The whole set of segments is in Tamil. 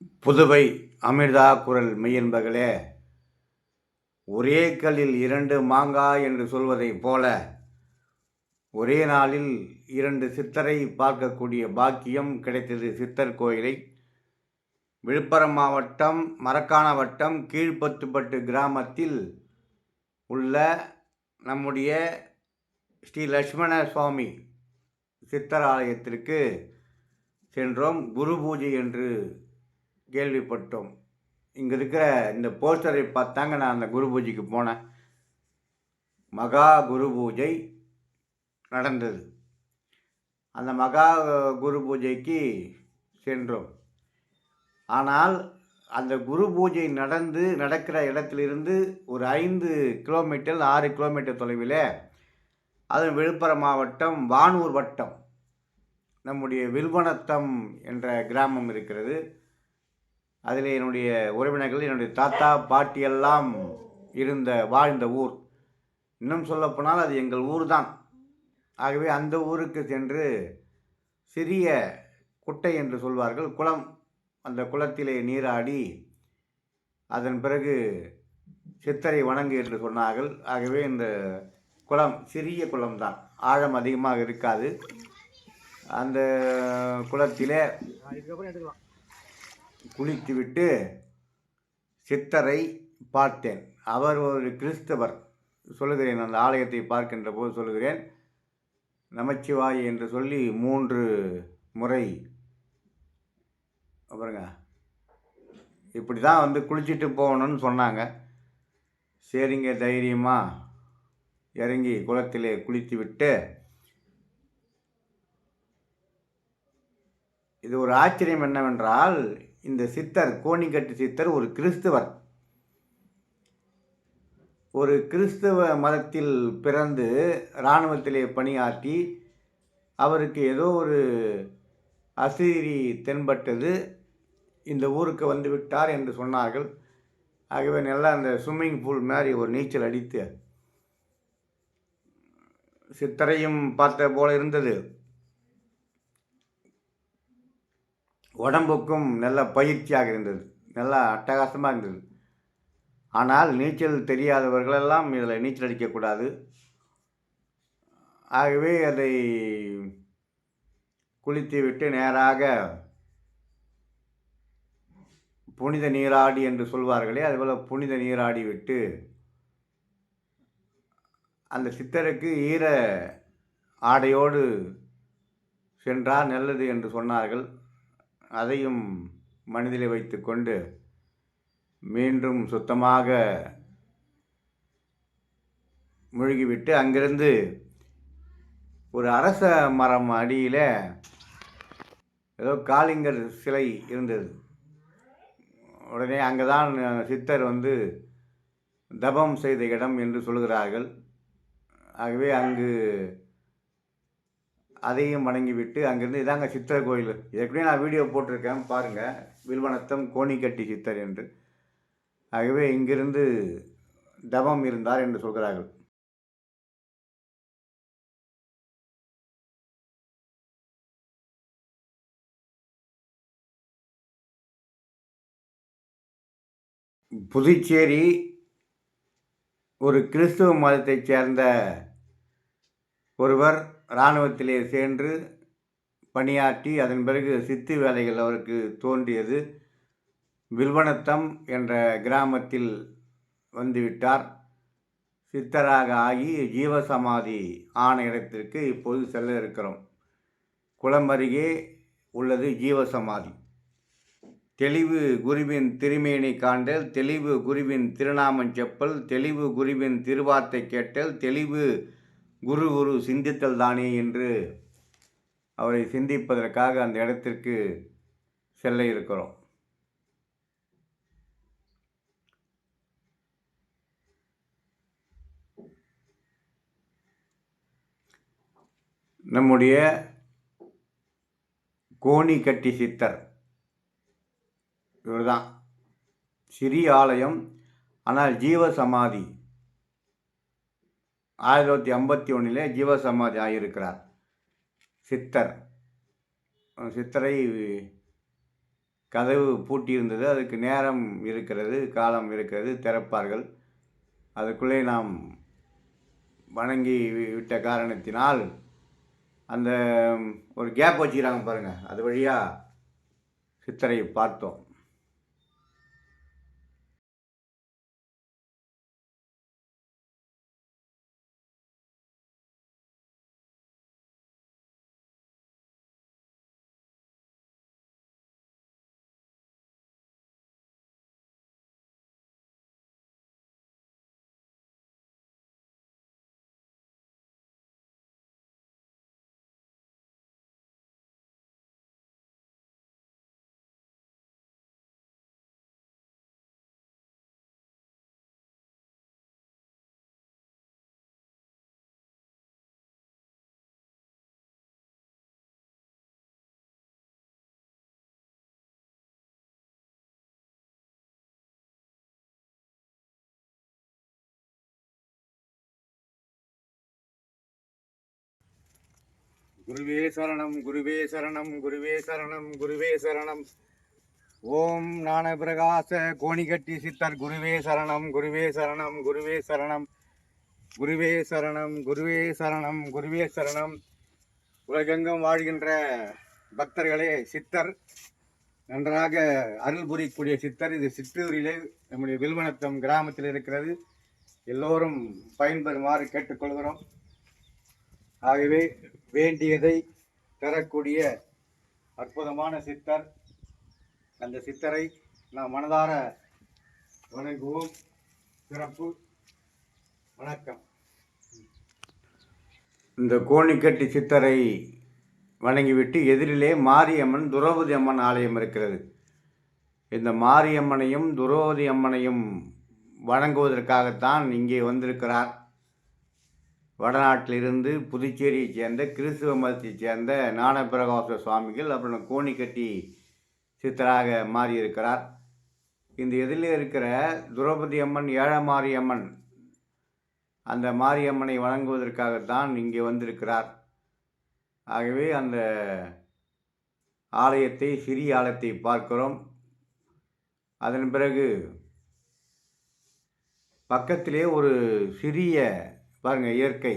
புதுவை அமிர்தா குரல் மெய்யன்பர்களே ஒரே கல்லில் இரண்டு மாங்காய் என்று சொல்வதைப் போல ஒரே நாளில் இரண்டு சித்தரை பார்க்கக்கூடிய பாக்கியம் கிடைத்தது சித்தர் கோயிலை. விழுப்புரம் மாவட்டம் மரக்கான வட்டம் கீழ்பத்துப்பட்டு கிராமத்தில் உள்ள நம்முடைய ஸ்ரீ லட்சுமண சுவாமி சித்தர் ஆலயத்திற்கு சென்றோம். குரு பூஜை என்று கேள்விப்பட்டோம். இங்கே இருக்கிற இந்த போஸ்டரை பார்த்தாங்க நான் அந்த குரு பூஜைக்கு போனேன். மகா குரு பூஜை நடந்தது. அந்த மகா குரு பூஜைக்கு சென்றோம். ஆனால் அந்த குரு பூஜை நடந்து நடக்கிற இடத்திலிருந்து ஒரு ஐந்து கிலோமீட்டர் ஆறு கிலோமீட்டர் தொலைவில் அது விழுப்புரம் மாவட்டம் வானூர் வட்டம் நம்முடைய வில்வனத்தம் என்ற கிராமம் இருக்கிறது. அதில் என்னுடைய உறவினர்கள் என்னுடைய தாத்தா பாட்டி எல்லாம் இருந்த வாழ்ந்த ஊர். இன்னும் சொல்லப்போனால் அது எங்கள் ஊர் தான் ஆகவே அந்த ஊருக்கு சென்று சிறிய குட்டை என்று சொல்வார்கள். குளம். அந்த குளத்திலே நீராடி அதன் பிறகு சித்தரை வணங்கு என்று சொன்னார்கள். ஆகவே இந்த குளம் சிறிய குளம்தான். ஆழம் அதிகமாக இருக்காது. அந்த குளத்திலே குளித்துவிட்டு சித்தரை பார்த்தேன். அவர் ஒரு கிறிஸ்தவர். சொல்லுகிறேன் அந்த ஆலயத்தை பார்க்கின்ற போது சொல்லுகிறேன். நமச்சிவாய் என்று சொல்லி மூன்று முறை அப்புறங்க இப்படி தான் வந்து குளிச்சுட்டு போகணும்னு சொன்னாங்க. சரிங்க தைரியமாக இறங்கி குளத்திலே குளித்து விட்டு இது ஒரு ஆச்சரியம் என்னவென்றால் இந்த சித்தர் கோணிக்கட்டு சித்தர் ஒரு கிறிஸ்தவர். ஒரு கிறிஸ்தவ மதத்தில் பிறந்து இராணுவத்திலே பணியாற்றி அவருக்கு ஏதோ ஒரு அசீரி தென்பட்டது. இந்த ஊருக்கு வந்து விட்டார் என்று சொன்னார்கள். ஆகவே நல்லா அந்த ஸ்விம்மிங் பூல் மாதிரி ஒரு நீச்சல் அடித்து சித்தரையும் பார்த்த போல இருந்தது. உடம்புக்கும் நல்ல பயிற்சியாக இருந்தது. நல்லா அட்டகாசமாக இருந்தது. ஆனால் நீச்சல் தெரியாதவர்களெல்லாம் இதில் நீச்சல் அடிக்கக்கூடாது ஆகவே அதை குளித்து விட்டு நேராக புனித நீராடி என்று சொல்வார்களே அதுபோல் புனித நீராடி விட்டு அந்த சித்தருக்கு ஈர ஆடையோடு சென்றால் நல்லது என்று சொன்னார்கள். அதையும் மனதிலே வைத்துக்கொண்டு மீண்டும் சுத்தமாக முழுகிவிட்டு அங்கிருந்து ஒரு அரச மரம் அடியில் ஏதோ காளிங்கர் சிலை இருந்தது. உடனே அங்கே தான் சித்தர் வந்து தபம் செய்த இடம் என்று சொல்கிறார்கள் ஆகவே அங்கு அதையும் வணங்கிவிட்டு அங்கேருந்து இதாங்க சித்தர் கோயில். ஏற்கனவே நான் வீடியோ போட்டிருக்கேன் பாருங்கள் வில்வனத்தம் கோணிக்கட்டி சித்தர் என்று. ஆகவே இங்கிருந்து தவம் இருந்தார் என்று சொல்கிறார்கள். புதுச்சேரி ஒரு கிறிஸ்துவ மதத்தைச் சேர்ந்த ஒருவர் இராணுவத்திலே சென்று பணியாற்றி அதன் பிறகு சித்து வேலைகள் அவருக்கு தோன்றியது. வில்வனத்தம் என்ற கிராமத்தில் வந்துவிட்டார். சித்தராக ஆகி ஜீவசமாதி ஆன இடத்திற்கு இப்போது செல்ல இருக்கிறோம். குளம் அருகே உள்ளது ஜீவசமாதி. தெளிவு குருவின் திருமேனி காண்டல் தெளிவு குருவின் திருநாமம் செப்பல் தெளிவு குருவின் திருவார்த்தை கேட்டல் தெளிவு குரு குரு சிந்தித்தல் தானே என்று அவரை சிந்திப்பதற்காக அந்த இடத்திற்கு செல்ல இருக்கிறோம். நம்முடைய கோணி கட்டி சித்தர் இவர்தான். சிறிய ஆலயம் ஆனால் ஜீவ சமாதி. ஆயிரத்தி தொள்ளாயிரத்தி ஐம்பத்தி ஒன்றிலே ஜீவ சமாதி ஆகியிருக்கிறார் சித்தர். சித்தரை கதவு பூட்டியிருந்தது. அதுக்கு நேரம் இருக்கிறது காலம் இருக்கிறது திறப்பார்கள். அதுக்குள்ளே நாம் வணங்கி விட்ட காரணத்தினால் அந்த ஒரு கேப் வச்சுக்கிறாங்க பாருங்கள் அது வழியாக சித்தரை பார்த்தோம். குருவே சரணம் குருவே சரணம் குருவே சரணம் குருவே சரணம். ஓம் ஞான பிரகாச கோணிகட்டி சித்தர் குருவே சரணம் குருவே சரணம் குருவே சரணம். குருவே சரணம் குருவே சரணம் குருவே சரணம். உலகெங்கும் வாழ்கின்ற பக்தர்களே சித்தர். நன்றாக அருள் புரியக்கூடிய சித்தர். இது சிற்றூரிலே நம்முடைய வில்வனத்தம் கிராமத்தில் இருக்கிறது. எல்லோரும் பயன்பெறுமாறு கேட்டுக்கொள்கிறோம். ஆகவே வேண்டியதை தரக்கூடிய அற்புதமான சித்தர். அந்த சித்தரை நாம் மனதார வணங்குவோம். சிறப்பு வணக்கம். இந்த கோணிக்கட்டி சித்தரை வணங்கிவிட்டு எதிரிலே மாரியம்மன் துரோபதி அம்மன் ஆலயம் இருக்கிறது. இந்த மாரியம்மனையும் துரோபதி அம்மனையும் வணங்குவதற்காகத்தான் இங்கே வந்திருக்கிறார். வடநாட்டிலிருந்து புதுச்சேரியை சேர்ந்த கிறிஸ்துவ மதத்தைச் சேர்ந்த ஞானபிரகாச சுவாமிகள் அப்புறம் கோணிக்கட்டி சித்தராக மாறியிருக்கிறார். இந்த எதிரில் இருக்கிற துரௌபதி அம்மன் ஏழமாரியம்மன் அந்த மாரியம்மனை வணங்குவதற்காகத்தான் இங்கே வந்திருக்கிறார். ஆகவே அந்த ஆலயத்தை சிறிய ஆலயத்தை பார்க்கிறோம். அதன் பிறகு பக்கத்திலே ஒரு சிறிய பாருங்கள் இயற்கை.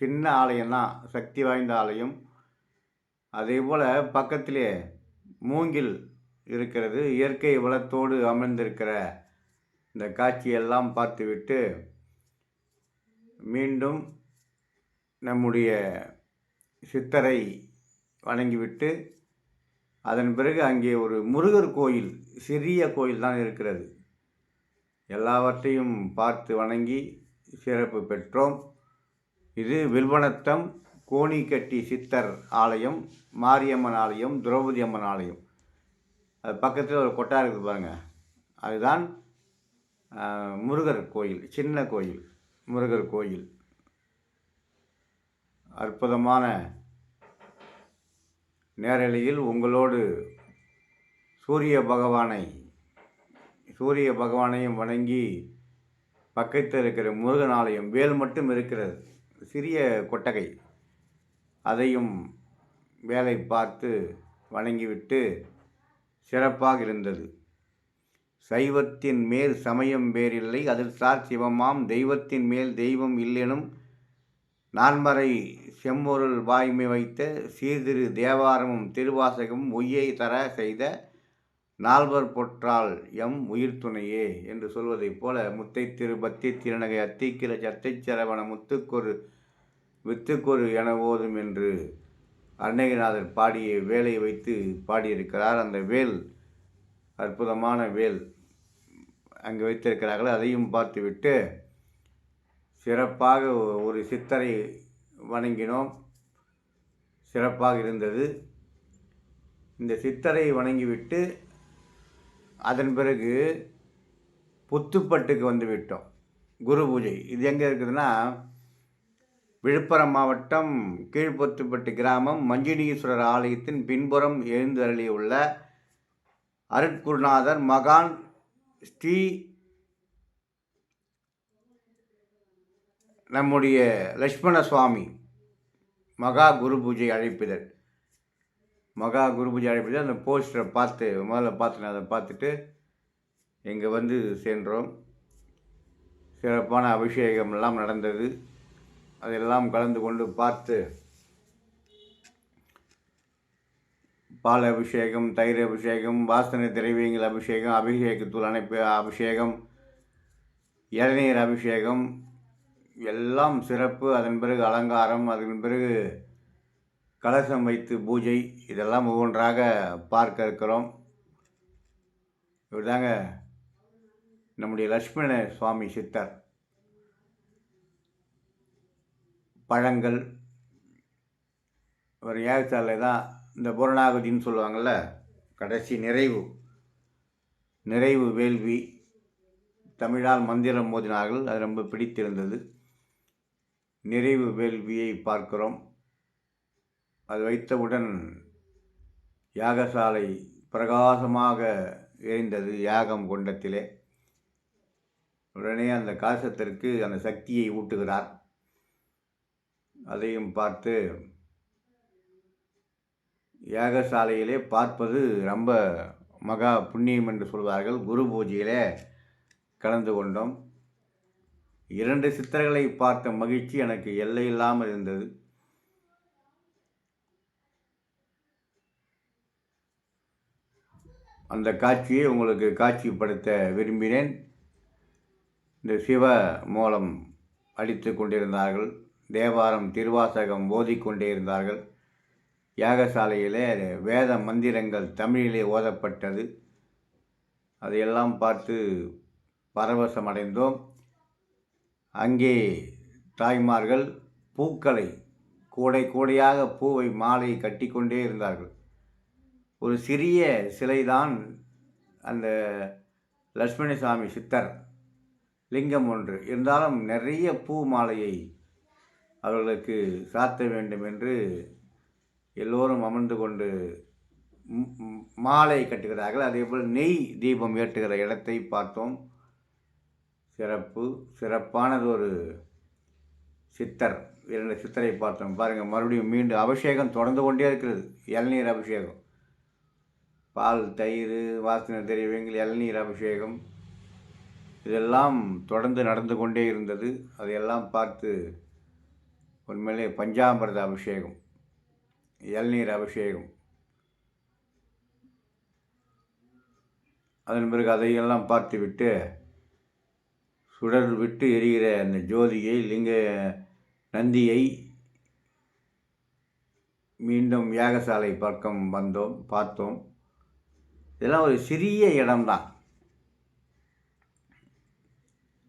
சின்ன ஆலயம் தான் சக்தி வாய்ந்த ஆலயம். அதே போல் பக்கத்திலே மூங்கில் இருக்கிறது. இயற்கை வளத்தோடு அமர்ந்திருக்கிற இந்த காட்சியெல்லாம் பார்த்துவிட்டு மீண்டும் நம்முடைய சித்தரை வணங்கிவிட்டு அதன் பிறகு அங்கே ஒரு முருகர் கோயில் சிறிய கோயில் தான் இருக்கிறது. எல்லாவற்றையும் பார்த்து வணங்கி சிறப்பு பெற்றோம். இது வில்வனத்தம் கோணிக்கட்டி சித்தர் ஆலயம் மாரியம்மன் ஆலயம் திரௌபதி அம்மன் ஆலயம். அது பக்கத்தில் ஒரு கொட்டா இருக்குது பாருங்கள் அதுதான் முருகர் கோயில் சின்ன கோயில் முருகர் கோயில். அற்புதமான நேரலையில் உங்களோடு சூரிய பகவானை சூரிய பகவானையும் வணங்கி பக்கத்தில் இருக்கிற முருகன் ஆலயம் வேல் மட்டும் இருக்கிறது. சிறிய கொட்டகை. அதையும் வேலை பார்த்து வணங்கிவிட்டு சிறப்பாக இருந்தது. சைவத்தின் மேல் சமயம் வேறில்லை. அதில் சார் சிவமாம் தெய்வத்தின் மேல் தெய்வம் இல்லெனும் நான்மறை செம்மொருள் வாய்மை வைத்த சீர்திரு தேவாரமும் திருவாசகமும் ஒய்யை தர செய்த நால்வர் பொற்றால் எம் உயிர் துணையே என்று சொல்வதைப் போல முத்தை திரு பத்தி திருநகை அத்திக்கிற சத்தைச் சரவண முத்துக்கொரு வித்துக்கொரு என ஓதும் என்று அருணகிரிநாதர் பாடிய வேலை வைத்து பாடியிருக்கிறார். அந்த வேல் அற்புதமான வேல் அங்கே வைத்திருக்கிறார்கள். அதையும் பார்த்துவிட்டு சிறப்பாக ஒரு சித்தரை வணங்கினோம். சிறப்பாக இருந்தது. இந்த சித்தரை வணங்கிவிட்டு அதன் பிறகு புத்துப்பட்டுக்கு வந்து விட்டோம். குரு பூஜை. இது எங்கே இருக்குதுன்னா விழுப்புரம் மாவட்டம் கீழ்பொத்துப்பட்டு கிராமம் மஞ்சுனீஸ்வரர் ஆலயத்தின் பின்புறம் எழுந்தருளியுள்ள அருட்குருநாதர் மகான் ஸ்ரீ நம்முடைய லட்சுமண சுவாமி மகா குரு பூஜை அழைப்பிதழ். மகா குரு பூஜை அந்த போஸ்டரை பார்த்து முதல்ல பார்த்தேன் அதை பார்த்துட்டு இங்கே வந்து சென்றோம் சிறப்பான அபிஷேகம் எல்லாம் நடந்தது. அதெல்லாம் கலந்து கொண்டு பார்த்து பால் அபிஷேகம் தயிர் அபிஷேகம் வாசனை திரவியங்கள் அபிஷேகம் அபிஷேகத்தூள் அணைப்பு அபிஷேகம் இளநீர் அபிஷேகம் எல்லாம் சிறப்பு. அதன் பிறகு அலங்காரம் அதன் பிறகு கலசம் வைத்து பூஜை இதெல்லாம் ஒவ்வொன்றாக பார்க்க இருக்கிறோம். இவர் தாங்க நம்முடைய லக்ஷ்மண சுவாமி சித்தர். பழங்கள் ஒரு ஏகத்தாலே தான் இந்த பூரணாகுதின்னு சொல்லுவாங்கள்ல கடைசி நிறைவு நிறைவு வேள்வி தமிழால் மந்திரம் மோதினார்கள் அது ரொம்ப பிடித்திருந்தது. நிறைவு வேள்வியை பார்க்கிறோம். அது வைத்தவுடன் யாகசாலை பிரகாசமாக எரிந்தது யாகம் கொண்டத்திலே. உடனே அந்த காசத்திற்கு அந்த சக்தியை ஊட்டுகிறார். அதையும் பார்த்து யாகசாலையிலே பார்ப்பது ரொம்ப மகா புண்ணியம் என்று சொல்வார்கள். குரு பூஜையிலே கலந்து கொண்டோம். இரண்டு சித்தர்களை பார்த்த மகிழ்ச்சி எனக்கு எல்லை இல்லாமல் இருந்தது. அந்த காட்சியை உங்களுக்கு காட்சிப்படுத்த விரும்பினேன். இந்த சிவ மூலம் அடித்து கொண்டிருந்தார்கள். தேவாரம் திருவாசகம் ஓதிக்கொண்டே இருந்தார்கள் யாகசாலையிலே வேத மந்திரங்கள் தமிழிலே ஓதப்பட்டது. அதையெல்லாம் பார்த்து பரவசமடைந்தோம். அங்கே தாய்மார்கள் பூக்களை கூடை கூடையாக பூவை மாலை கட்டிக்கொண்டே இருந்தார்கள். ஒரு சிறிய சிலைதான் அந்த லட்சுமண சாமி சித்தர் லிங்கம் ஒன்று. இருந்தாலும் நிறைய பூ மாலையை அவர்களுக்கு சாத்த வேண்டும் என்று எல்லோரும் அமர்ந்து கொண்டு மாலை கட்டுகிறார்கள். அதேபோல் நெய் தீபம் ஏற்றுகிற இடத்தை பார்த்தோம். சிறப்பு சிறப்பானதொரு சித்தர். இரண்டு சித்தரை பார்த்தோம். பாருங்கள் மறுபடியும் மீண்டும் அபிஷேகம் தொடர்ந்து கொண்டே இருக்கிறது. இளநீர் அபிஷேகம். பால் தயிர் வாசனை திரவியங்கள் இளநீர் அபிஷேகம் இதெல்லாம் தொடர்ந்து நடந்து கொண்டே இருந்தது. அதையெல்லாம் பார்த்து உண்மையிலே பஞ்சாமிரத அபிஷேகம் இளநீர் அபிஷேகம் அதன் பிறகு அதையெல்லாம் பார்த்துவிட்டு சுடர் விட்டு எரிகிற அந்த ஜோதியை லிங்க நந்தியை மீண்டும் யாகசாலை பக்கம் வந்தோம் பார்த்தோம். இதெல்லாம் ஒரு சிறிய இடம்தான்.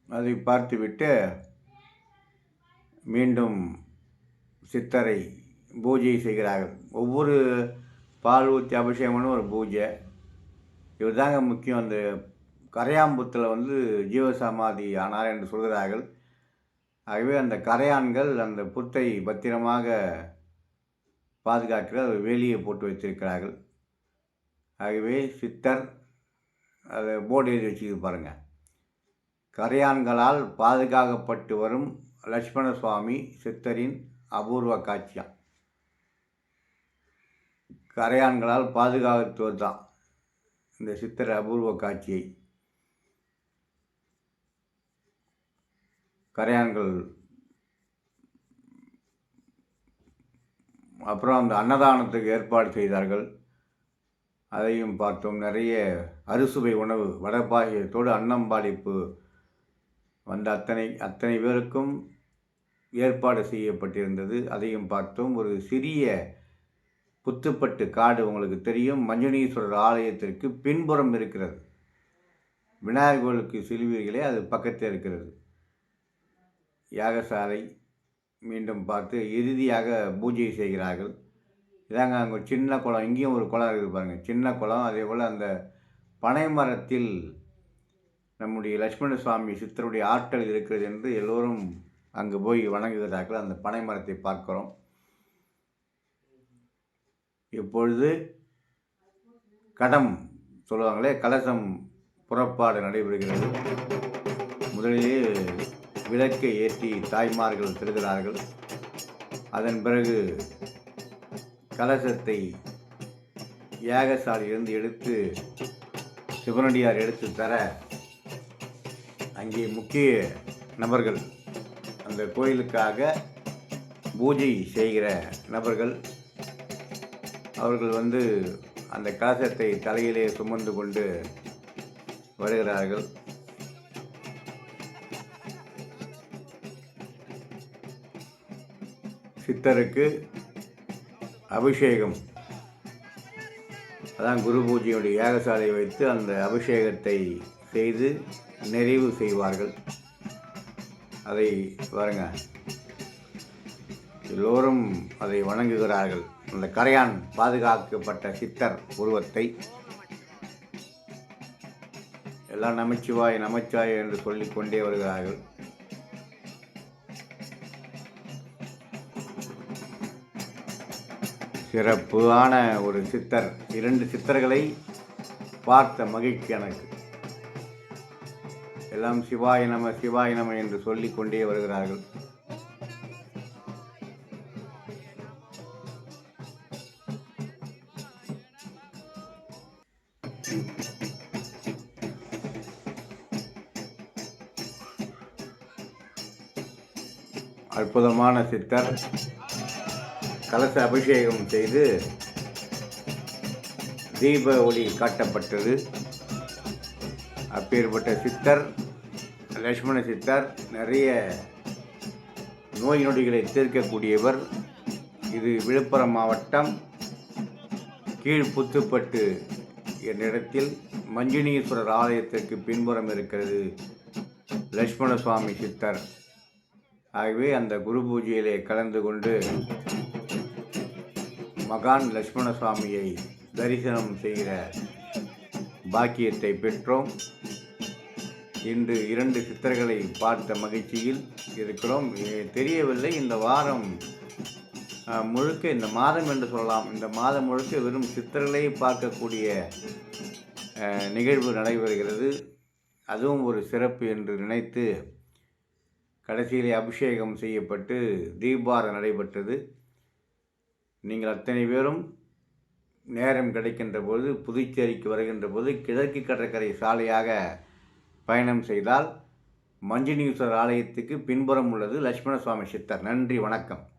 அதை பார்த்துவிட்டு மீண்டும் சித்தரை பூஜை செய்கிறார்கள். ஒவ்வொரு பால் ஊற்றி அபிஷேகம் ஒரு பூஜை. இவர் தாங்க முக்கியம். அந்த கரையாம்புத்தில் வந்து ஜீவசமாதி ஆனார் என்று சொல்கிறார்கள். ஆகவே அந்த கரையான்கள் அந்த புத்தை பத்திரமாக பாதுகாக்கிற ஒரு வேலியை போட்டு வைத்திருக்கிறார்கள். ஆகவே சித்தர் அதை போர்டு எழுதி வச்சுக்கிது பாருங்கள் கரையான்களால் பாதுகாக்கப்பட்டு வரும் லட்சுமண சுவாமி சித்தரின் அபூர்வ காட்சியம். கரையான்களால் பாதுகாத்துவது தான் இந்த சித்தர் அபூர்வ காட்சியை கரையான்கள் அப்புறம் அந்த அன்னதானத்துக்கு ஏற்பாடு செய்தார்கள். அதையும் பார்த்தோம். நிறைய அறுசுவை உணவு வடபாகியத்தோடு அன்னம்பாளிப்பு வந்த அத்தனை அத்தனை பேருக்கும் ஏற்பாடு செய்யப்பட்டிருந்தது. அதையும் பார்த்தோம். ஒரு சிறிய புத்துப்பட்டு காடு உங்களுக்கு தெரியும். மஞ்சனீஸ்வரர் ஆலயத்திற்கு பின்புறம் இருக்கிறது. விநாயகர் கோவிலுக்கு செல்வீர்களே அது பக்கத்தில் இருக்கிறது. யாகசாலை மீண்டும் பார்த்து இறுதியாக பூஜை செய்கிறார்கள். இதாங்க அங்கே சின்ன குளம். இங்கேயும் ஒரு குளம் இருக்குது பாருங்கள் சின்ன குளம். அதே போல் அந்த பனை மரத்தில் நம்முடைய லட்சுமண சுவாமி சித்தருடைய ஆற்றல் இருக்கிறது என்று எல்லோரும் அங்கு போய் வணங்குகிறார்கள். அந்த பனை மரத்தை பார்க்கிறோம். இப்பொழுது கடம் சொல்லுவாங்களே கலசம் புறப்பாடு நடைபெறுகிறது. முதலிலே விளக்கை ஏற்றி தாய்மார்கள் திருகிறார்கள். அதன் பிறகு கலசத்தை யாகசாலையிலிருந்து எடுத்து சிவனடியார் எடுத்து தர அங்கே முக்கிய நபர்கள். அந்த கோயிலுக்காக பூஜை செய்கிற நபர்கள். அவர்கள் வந்து அந்த கலசத்தை தலையிலே சுமந்து கொண்டு வருகிறார்கள். சித்தருக்கு அபிஷேகம். அதான் குரு பூஜையுடைய யாகசாலை வைத்து அந்த அபிஷேகத்தை செய்து நிறைவு செய்வார்கள். அதை பாருங்க. எல்லோரும் அதை வணங்குகிறார்கள். அந்த கரையான் பாதுகாக்கப்பட்ட சித்தர் உருவத்தை. எல்லாம் நமச்சிவாய் நமச்சாய் என்று சொல்லிக்கொண்டே வருகிறார்கள். சிறப்பான ஒரு சித்தர். இரண்டு சித்தர்களை பார்த்த மகிழ்ச்சி எனக்கு. எல்லாம் சிவாய நம சிவாய நம என்று சொல்லிக்கொண்டே வருகிறார்கள். அற்புதமான சித்தர். கலச அபிஷேகம் செய்து தீப ஒளி காட்டப்பட்டது. அப்பேற்பட்ட சித்தர் லக்ஷ்மண சித்தர் நிறைய நோய் நொடிகளை தீர்க்கக்கூடியவர். இது விழுப்புரம் மாவட்டம் கீழ்புத்துப்பட்டு என்ற இடத்தில் மஞ்சினீஸ்வரர் ஆலயத்திற்கு பின்புறம் இருக்கிறது லக்ஷ்மண சுவாமி சித்தர். ஆகவே அந்த குரு பூஜையிலே கலந்து கொண்டு மகான் லட்சுமண சுவாமியை தரிசனம் செய்கிற பாக்கியத்தை பெற்றோம். இன்று இரண்டு சித்தர்களை பார்த்த மகிழ்ச்சியில் இருக்கிறோம். தெரியவில்லை. இந்த வாரம் முழுக்க இந்த மாதம் என்று சொல்லலாம். இந்த மாதம் முழுக்க வெறும் சித்தர்களை பார்க்கக்கூடிய நிகழ்வு நடைபெறுகிறது. அதுவும் ஒரு சிறப்பு என்று நினைத்து கடைசியிலே அபிஷேகம் செய்யப்பட்டு தீபாரம் நடைபெற்றது. நீங்கள் அத்தனை பேரும் நேரம் கிடைக்கின்ற போது புதுச்சேரிக்கு வருகின்ற போது கிழக்கு கடற்கரை சாலையாக பயணம் செய்தால் மஞ்சுநீஸ்வரர் ஆலயத்துக்கு பின்புறம் உள்ளது லட்சுமண சுவாமி சித்தர். நன்றி வணக்கம்.